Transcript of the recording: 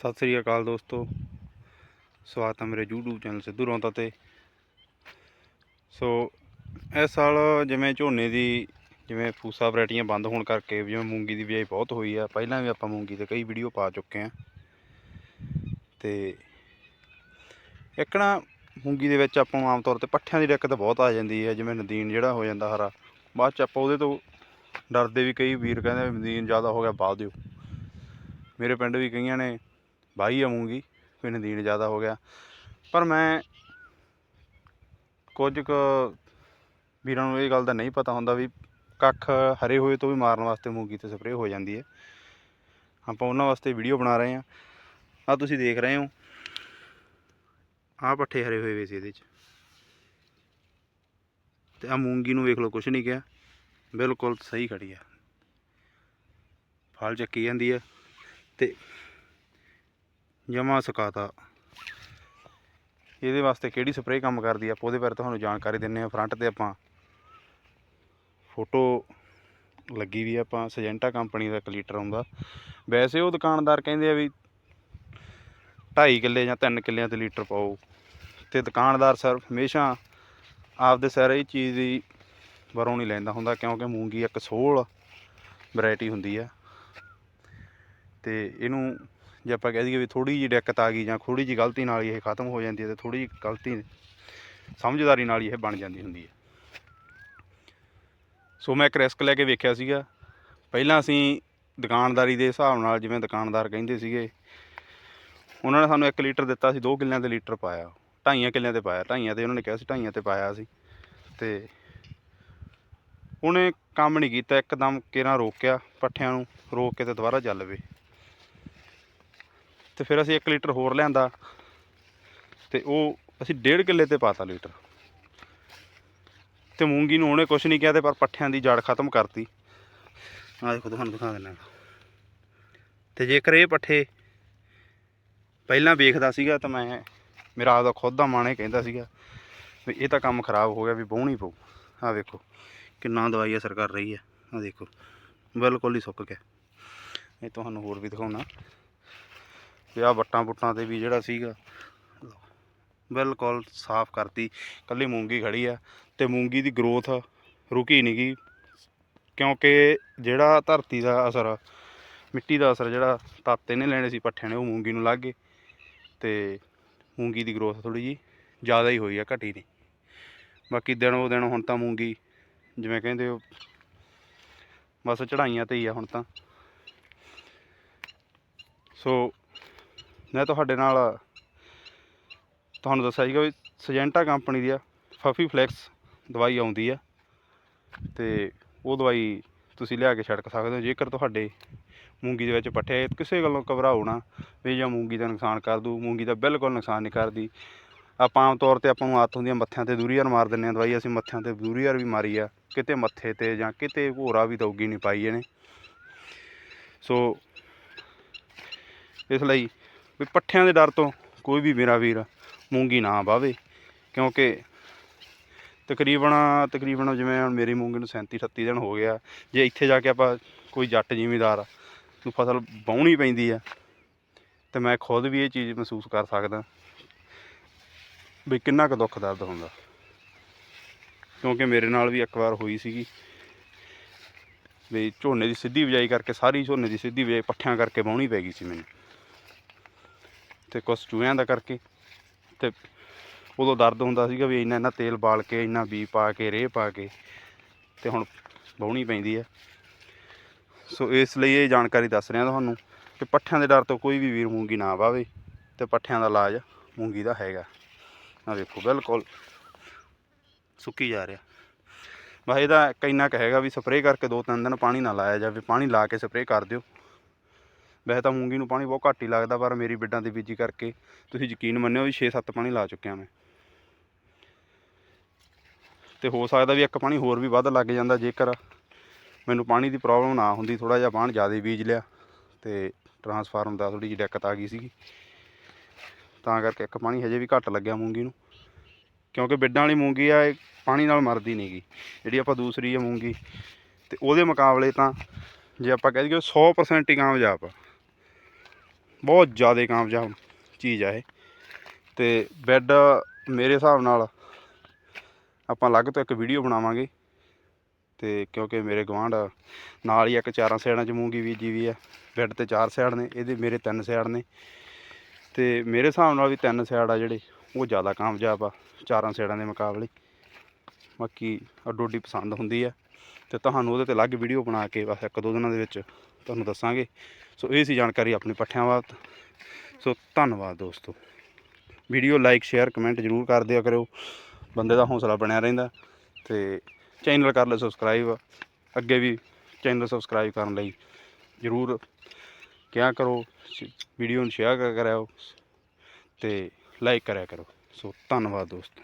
ਸਤਿ ਸ੍ਰੀ ਅਕਾਲ ਦੋਸਤੋ। ਸਵਾਗਤ ਹੈ ਮੇਰੇ YouTube ਚੈਨਲ ਸਿੱਧੂ ਰੌਂਤਾ ਤੇ। ਸੋ ਇਸ ਸਾਲ ਜਿਵੇਂ ਝੋਨੇ ਦੀ, ਜਿਵੇਂ ਫੂਸਾ ਵੈਰਾਈਟੀਆਂ ਬੰਦ ਹੋਣ ਕਰਕੇ, ਜਿਵੇਂ ਮੂੰਗੀ ਦੀ ਬਿਜਾਈ ਬਹੁਤ ਹੋਈ ਆ, ਪਹਿਲਾਂ ਵੀ ਆਪਾਂ ਮੂੰਗੀ ਤੇ ਕਈ ਵੀਡੀਓ ਪਾ ਚੁੱਕੇ ਆ। ਤੇ ਇੱਕ ਨਾ ਮੂੰਗੀ ਦੇ ਵਿੱਚ ਆਪਾਂ ਆਮ ਤੌਰ ਤੇ ਪੱਠਿਆਂ ਦੀ ਦਿੱਕਤ ਬਹੁਤ ਆ ਜਾਂਦੀ ਹੈ ਜਿਵੇਂ ਨਦੀਨ ਜਿਹੜਾ ਹੋ ਜਾਂਦਾ ਹਰਾ। ਬਾਅਦ ਚ ਆਪਾਂ ਉਹਦੇ ਤੋਂ ਡਰਦੇ ਵੀ ਕਈ ਵੀਰ ਕਹਿੰਦੇ ਨਦੀਨ ਜ਼ਿਆਦਾ ਹੋ ਗਿਆ ਬਾਹ ਦਿਓ। ਮੇਰੇ ਪਿੰਡ ਵੀ ਕਈਆਂ ਨੇ ਬਹੀ ਆ ਮੂੰਗੀ ਵੀ ਨਦੀਨ ਜ਼ਿਆਦਾ ਹੋ ਗਿਆ। ਪਰ ਮੈਂ ਕੁਝ ਕੁ ਵੀਰਾਂ ਨੂੰ ਇਹ ਗੱਲ ਦਾ ਨਹੀਂ ਪਤਾ ਹੁੰਦਾ ਵੀ ਕੱਖ ਹਰੇ ਹੋਏ ਤੋਂ ਵੀ ਮਾਰਨ ਵਾਸਤੇ ਮੂੰਗੀ ਤੇ ਸਪਰੇਅ ਹੋ ਜਾਂਦੀ ਹੈ। ਆਪਾਂ ਉਹਨਾਂ ਵਾਸਤੇ ਵੀਡੀਓ ਬਣਾ ਰਹੇ ਹਾਂ। ਆ ਤੁਸੀਂ ਦੇਖ ਰਹੇ ਹੋ। ਆਹ ਪੱਠੇ ਹਰੇ ਹੋਏ ਵੇ ਸੀ ਇਹਦੇ 'ਚ। ਤੇ ਆ ਮੂੰਗੀ ਨੂੰ ਵੇਖ ਲਓ, ਕੁਛ ਨਹੀਂ ਕਿਹਾ। ਬਿਲਕੁਲ ਸਹੀ ਖੜੀ ਆ ਫਲ ਚੱਕੀ ਜਾਂਦੀ ਹੈ। ਤੇ ਜਮਾ ਸੁਕਾਤਾ। ਇਹਦੇ ਵਾਸਤੇ ਕਿਹੜੀ ਸਪਰੇਅ ਕੰਮ ਕਰਦੀ ਆ? ਆਪਾਂ ਉਹਦੇ ਬਾਰੇ ਤੁਹਾਨੂੰ ਜਾਣਕਾਰੀ ਦਿੰਨੇ ਆ ਫਰੰਟ ਤੇ ਆਪਾਂ। ਫੋਟੋ ਲੱਗੀ ਵੀ ਆਪਾਂ ਸਜੈਂਟਾ ਕੰਪਨੀ ਦਾ ਇੱਕ ਲੀਟਰ ਆਉਂਦਾ ਵੈਸੇ ਉਹ ਦੁਕਾਨਦਾਰ ਕਹਿੰਦੇ ਆ ਵੀ 2.5 ਕਿੱਲੇ ਜਾਂ 3 ਕਿੱਲਿਆਂ ਤੇ ਲੀਟਰ ਪਾਓ। ਤੇ ਦੁਕਾਨਦਾਰ ਸਰ ਹਮੇਸ਼ਾ ਆਪਦੇ ਸਾਰੇ ਇਹ ਚੀਜ਼ ਦੀ ਵਰੋਂ ਨਹੀਂ ਲੈਂਦਾ ਹੁੰਦਾ, ਕਿਉਂਕਿ ਮੂੰਗੀ ਇੱਕ ਸੋਲ ਵੈਰਾਈਟੀ ਹੁੰਦੀ ਆ। ਤੇ ਇਹਨੂੰ ਜੇ ਆਪਾਂ ਕਹਿ ਦਈਏ ਵੀ ਥੋੜੀ ਜਿਹੀ ਦਿੱਕਤ ਆ ਗਈ ਜਾਂ ਥੋੜੀ ਜਿਹੀ ਗਲਤੀ ਨਾਲ ਹੀ ਇਹ ਖਤਮ ਹੋ ਜਾਂਦੀ ਹੈ ਤੇ ਥੋੜੀ ਜਿਹੀ ਗਲਤੀ ਸਮਝਦਾਰੀ ਨਾਲ ਹੀ ਇਹ ਬਣ ਜਾਂਦੀ ਹੁੰਦੀ ਹੈ। ਸੋ ਮੈਂ ਇੱਕ ਰਿਸਕ ਲੈ ਕੇ ਵੇਖਿਆ ਸੀਗਾ। ਪਹਿਲਾਂ ਅਸੀਂ ਦੁਕਾਨਦਾਰੀ ਦੇ ਹਿਸਾਬ ਨਾਲ ਜਿਵੇਂ ਦੁਕਾਨਦਾਰ ਕਹਿੰਦੇ ਸੀਗੇ, ਉਹਨਾਂ ਨੇ ਸਾਨੂੰ 1 ਲੀਟਰ ਦਿੱਤਾ ਸੀ 2 ਕਿੱਲਿਆਂ ਦੇ ਲੀਟਰ ਪਾਇਆ। ਢਾਈਆਂ ਕਿੱਲਿਆਂ ਤੇ ਪਾਇਆ, ਢਾਈਆਂ ਤੇ ਉਹਨਾਂ ਨੇ ਕਿਹਾ ਸੀ ਢਾਈਆਂ ਤੇ ਪਾਇਆ ਸੀ। ਤੇ ਉਹਨੇ ਕੰਮ ਨਹੀਂ ਕੀਤਾ, ਇੱਕਦਮ ਕਿਰਾਂ ਰੋਕਿਆ, ਪੱਠਿਆਂ ਨੂੰ ਰੋਕ ਕੇ ਤੇ ਦੁਬਾਰਾ ਚੱਲ ਪਏ। ਤੇ ਫਿਰ ਅਸੀਂ 1 ਲੀਟਰ ਹੋਰ ਲਿਆਂਦਾ ਤੇ ਉਹ ਅਸੀਂ 1.5 ਕਿੱਲੇ ਤੇ ਪਾਤਾ ਲੀਟਰ। ਤੇ ਮੂੰਗੀ ਨੂੰ ਉਹਨੇ ਕੁਝ ਨਹੀਂ ਕਿਹਾ ਤੇ ਪਰ ਪੱਠਿਆਂ ਦੀ ਜੜ ਖਤਮ ਕਰਤੀ। ਆਹ ਦੇਖੋ, ਤੁਹਾਨੂੰ ਦਿਖਾ ਦਿੰਦਾ ਤੇ ਜੇਕਰ ਇਹ ਪੱਠੇ ਪਹਿਲਾਂ ਵੇਖਦਾ ਸੀਗਾ ਤਾਂ ਮੈਂ ਮੇਰਾ ਆਪਦਾ ਖੁਦ ਦਾ ਮਨ ਇਹ ਕਹਿੰਦਾ ਸੀਗਾ ਵੀ ਇਹ ਤਾਂ ਕੰਮ ਖਰਾਬ ਹੋ ਗਿਆ ਵੀ ਵਾਹੁਣੀ ਪਊ। ਆਹ ਵੇਖੋ, ਕਿੰਨਾ ਦਵਾਈ ਅਸਰ ਕਰ ਰਹੀ ਹੈ। ਆਹ ਦੇਖੋ, ਬਿਲਕੁਲ ਹੀ ਸੁੱਕ ਗਿਆ। ਇਹ ਤੁਹਾਨੂੰ ਹੋਰ ਵੀ ਦਿਖਾਉਣਾ। ਤੇ ਆਹ ਵੱਟਾਂ ਬੁੱਟਾਂ ਤੇ ਵੀ ਜਿਹੜਾ ਸੀਗਾ, ਬਿਲਕੁਲ ਸਾਫ਼ ਕਰਤੀ। ਕੱਲੀ ਮੂੰਗੀ ਖੜੀ ਆ ਤੇ ਮੂੰਗੀ ਦੀ ਗਰੋਥ ਰੁਕੀ ਨਹੀਂ ਗਈ ਕਿਉਂਕਿ ਜਿਹੜਾ ਧਰਤੀ ਦਾ ਅਸਰ ਮਿੱਟੀ ਦਾ ਅਸਰ ਜਿਹੜਾ ਤਾਤੇ ਨੇ ਲੈਣੇ ਸੀ ਪੱਠਿਆਂ ਨੇ, ਉਹ ਮੂੰਗੀ ਨੂੰ ਲੱਗ ਗਏ। ਤੇ ਮੂੰਗੀ ਦੀ ਗਰੋਥ ਥੋੜੀ ਜੀ ਜ਼ਿਆਦਾ ਹੀ ਹੋਈ ਆ, ਘਟੀ ਨਹੀਂ ਬਾਕੀ ਦਿਨੋਂ ਦਿਨ ਹੁਣ ਤਾਂ ਮੂੰਗੀ ਜਿਵੇਂ ਕਹਿੰਦੇ ਉਹ ਬਸ ਚੜਾਈਆਂ ਤੇ ਹੀ ਆ ਹੁਣ ਤਾਂ। ਸੋ ਮੈਂ ਤੁਹਾਡੇ ਨਾਲ ਤੁਹਾਨੂੰ ਦੱਸਿਆ ਸੀਗਾ ਵੀ ਸਜੈਂਟਾ ਕੰਪਨੀ ਦੀ ਆ ਫਫੀ ਫਲੈਕਸ ਦਵਾਈ ਆਉਂਦੀ ਆ, ਤੇ ਉਹ ਦਵਾਈ ਤੁਸੀਂ ਲਿਆ ਕੇ ਛਿੜਕ ਸਕਦੇ ਹੋ। ਜੇਕਰ ਤੁਹਾਡੇ ਮੂੰਗੀ ਦੇ ਵਿੱਚ ਪੱਠੇ ਕਿਸੇ ਗੱਲੋਂ ਘਬਰਾਓ ਨਾ ਵੀ ਜਾਂ ਮੂੰਗੀ ਦਾ ਨੁਕਸਾਨ ਕਰ ਦੂ ਮੂੰਗੀ ਦਾ ਬਿਲਕੁਲ ਨੁਕਸਾਨ ਨਹੀਂ ਕਰਦੀ। ਆਪਾਂ ਆਮ ਤੌਰ ਤੇ ਆਪਾਂ ਨੂੰ ਆਦਤ ਹੁੰਦੀ ਆ ਮੱਥਿਆਂ ਤੇ ਦੂਰੀਆਰ ਮਾਰ ਦਿੰਨੇ ਆ ਦਵਾਈ, ਅਸੀਂ ਮੱਥਿਆਂ ਤੇ ਦੂਰੀਆਰ ਵੀ ਮਾਰੀ ਆ, ਕਿਤੇ ਮੱਥੇ ਤੇ ਜਾਂ ਕਿਤੇ ਘੋਰਾ ਵੀ ਦਊਗੀ ਨਹੀਂ ਪਾਈ ਇਹਨੇ। ਸੋ ਇਸ ਲਈ ਵੀ ਪੱਠਿਆਂ ਦੇ ਡਰ ਤੋਂ ਕੋਈ ਵੀ ਮੇਰਾ ਵੀਰ ਮੂੰਗੀ ਨਾ ਵਾਵੇ, ਕਿਉਂਕਿ ਤਕਰੀਬਨ ਤਕਰੀਬਨ ਜਿਵੇਂ ਹੁਣ ਮੇਰੀ ਮੂੰਗੀ ਨੂੰ 37 38 ਦਿਨ ਹੋ ਗਿਆ, ਜੇ ਇੱਥੇ ਜਾ ਕੇ ਆਪਾਂ ਕੋਈ ਜੱਟ ਜ਼ਿਮੀਦਾਰ ਨੂੰ ਫਸਲ ਵਾਹੁਣੀ ਪੈਂਦੀ ਆ, ਤੇ ਮੈਂ ਖੁਦ ਵੀ ਇਹ ਚੀਜ਼ ਮਹਿਸੂਸ ਕਰ ਸਕਦਾ ਵੀ ਕਿੰਨਾ ਕੁ ਦੁੱਖ ਦਰਦ ਹੁੰਦਾ। ਕਿਉਂਕਿ ਮੇਰੇ ਨਾਲ ਵੀ ਇੱਕ ਵਾਰ ਹੋਈ ਸੀਗੀ ਵੀ ਝੋਨੇ ਦੀ ਸਿੱਧੀ ਬਿਜਾਈ ਕਰਕੇ, ਸਾਰੀ ਝੋਨੇ ਦੀ ਸਿੱਧੀ ਬਿਜਾਈ ਪੱਠਿਆਂ ਕਰਕੇ ਵਾਹੁਣੀ ਪੈ ਗਈ ਸੀ ਮੈਨੂੰ। ਤੇ ਕੁਛ ਚੂਹਿਆਂ ਦਾ ਕਰਕੇ ਤੇ ਉਦੋਂ ਦਰਦ ਹੁੰਦਾ ਸੀਗਾ ਵੀ ਇੰਨਾ ਇੰਨਾ ਤੇਲ ਬਾਲ ਕੇ, ਇੰਨਾ ਬੀ ਪਾ ਕੇ, ਰੇਹ ਪਾ ਕੇ ਤੇ ਹੁਣ ਬਹੁਣੀ ਪੈਂਦੀ ਹੈ ਸੋ ਇਸ ਲਈ ਇਹ ਜਾਣਕਾਰੀ ਦੱਸ ਰਿਹਾ ਤੁਹਾਨੂੰ ਕਿ ਪੱਠਿਆਂ ਦੇ ਡਰ ਤੋਂ ਕੋਈ ਵੀ ਵੀਰ ਮੂੰਗੀ ਨਾ ਵਾਵੇ ਤੇ ਪੱਠਿਆਂ ਦਾ ਇਲਾਜ ਮੂੰਗੀ ਦਾ ਹੈਗਾ। ਆ ਵੇਖੋ, ਬਿਲਕੁਲ ਸੁੱਕੀ ਜਾ ਰਿਹਾ। ਬਸ ਇਹਦਾ ਕਿੰਨਾ ਕੁ ਹੈਗਾ ਵੀ ਸਪਰੇਅ ਕਰਕੇ ਦੋ ਤਿੰਨ ਦਿਨ ਪਾਣੀ ਨਾ ਲਾਇਆ ਜਾਵੇ, ਪਾਣੀ ਲਾ ਕੇ ਸਪਰੇਅ ਕਰ ਦਿਓ। ਵੈਸੇ ਤਾਂ ਮੂੰਗੀ ਨੂੰ ਪਾਣੀ ਬਹੁਤ ਘੱਟ ਹੀ ਲੱਗਦਾ, ਪਰ ਮੇਰੀ ਬਿੱਡਾਂ ਦੀ ਬੀਜੀ ਕਰਕੇ ਤੁਸੀਂ ਯਕੀਨ ਮੰਨਿਓ ਵੀ 6-7 ਪਾਣੀ ਲਾ ਚੁੱਕਿਆ ਮੈਂ। ਤੇ ਹੋ ਸਕਦਾ ਵੀ ਇੱਕ ਪਾਣੀ ਹੋਰ ਵੀ ਵੱਧ ਲੱਗ ਜਾਂਦਾ ਜੇਕਰ ਮੈਨੂੰ ਪਾਣੀ ਦੀ ਪ੍ਰੋਬਲਮ ਨਾ ਹੁੰਦੀ ਥੋੜਾ ਜਿਹਾ ਪਾਣ ਜ਼ਿਆਦਾ ਬੀਜ ਲਿਆ ਤੇ ਟਰਾਂਸਫਾਰਮ ਦਾ ਥੋੜੀ ਜਿਹੀ ਦਿੱਕਤ ਆ ਗਈ ਸੀਗੀ। ਤਾਂ ਕਰਕੇ ਇੱਕ ਪਾਣੀ ਹਜੇ ਵੀ ਘੱਟ ਲੱਗਿਆ ਮੂੰਗੀ ਨੂੰ, ਕਿਉਂਕਿ ਬਿੱਡਾਂ ਵਾਲੀ ਮੂੰਗੀ ਆ, ਇਹ ਪਾਣੀ ਨਾਲ ਮਰਦੀ ਨਹੀਂਗੀ ਜਿਹੜੀ ਆਪਾਂ ਦੂਸਰੀ ਆ ਮੂੰਗੀ, ਤੇ ਉਹਦੇ ਮੁਕਾਬਲੇ ਤਾਂ ਜੇ ਆਪਾਂ ਕਹਿ ਦਈਏ 100% ਹੀ ਕਾਮਯਾਬ ਆ। ਬਹੁਤ ਜ਼ਿਆਦਾ ਕਾਮਯਾਬ ਚੀਜ਼ ਆ ਇਹ। ਤੇ ਬੈੱਡ ਮੇਰੇ ਹਿਸਾਬ ਨਾਲ ਆਪਾਂ ਅਲੱਗ ਤੋਂ ਇੱਕ ਵੀਡੀਓ ਬਣਾਵਾਂਗੇ। ਤੇ ਕਿਉਂਕਿ ਮੇਰੇ ਗਵਾਂਢ ਨਾਲ ਹੀ ਇੱਕ ਚਾਰਾਂ ਸਾਈਡਾਂ 'ਚ ਮੂੰਗੀ ਬੀਜੀ ਵੀ ਆ। ਬੈੱਡ ਤੇ ਚਾਰ ਸਾਈਡ ਨੇ, ਇਹਦੇ ਮੇਰੇ ਤਿੰਨ ਸਾਈਡ ਨੇ। ਤੇ ਮੇਰੇ ਹਿਸਾਬ ਨਾਲ ਵੀ ਤਿੰਨ ਸਾਈਡ ਆ ਜਿਹੜੇ, ਉਹ ਜ਼ਿਆਦਾ ਕਾਮਯਾਬ ਆ ਚਾਰਾਂ ਸਾਈਡਾਂ ਦੇ ਮੁਕਾਬਲੇ। ਬਾਕੀ ਅੱਡੋ ਅੱਡੀ ਪਸੰਦ ਹੁੰਦੀ ਆ। ਤੇ ਤੁਹਾਨੂੰ ਉਹਦੇ ਤੇ ਅਲੱਗ ਵੀਡੀਓ ਬਣਾ ਕੇ ਬਸ ਇੱਕ ਦੋ ਦਿਨਾਂ ਦੇ ਵਿੱਚ ਤੁਹਾਨੂੰ ਦੱਸਾਂਗੇ। ਸੋ ਇਹ ਸੀ ਜਾਣਕਾਰੀ ਆਪਣੀ ਪੱਠਿਆਂ ਬਾਬਤ ਸੋ ਧੰਨਵਾਦ ਦੋਸਤੋ। ਵੀਡੀਓ ਲਾਈਕ, ਸ਼ੇਅਰ, ਕਮੈਂਟ ਜ਼ਰੂਰ ਕਰ ਦਿਆ ਕਰਿਓ। ਬੰਦੇ ਦਾ ਹੌਸਲਾ ਬਣਿਆ ਰਹਿੰਦਾ। ਤੇ ਚੈਨਲ ਕਰ ਲਓ ਸਬਸਕ੍ਰਾਈਬ। ਅੱਗੇ ਵੀ ਚੈਨਲ ਸਬਸਕ੍ਰਾਈਬ ਕਰਨ ਲਈ ਜ਼ਰੂਰ ਕਿਆ ਕਰੋ। ਵੀਡੀਓ ਨੂੰ ਸ਼ੇਅਰ ਕਰਿਆ ਕਰੋ ਤੇ ਲਾਈਕ ਕਰਿਆ ਕਰੋ ਸੋ ਧੰਨਵਾਦ ਦੋਸਤੋ।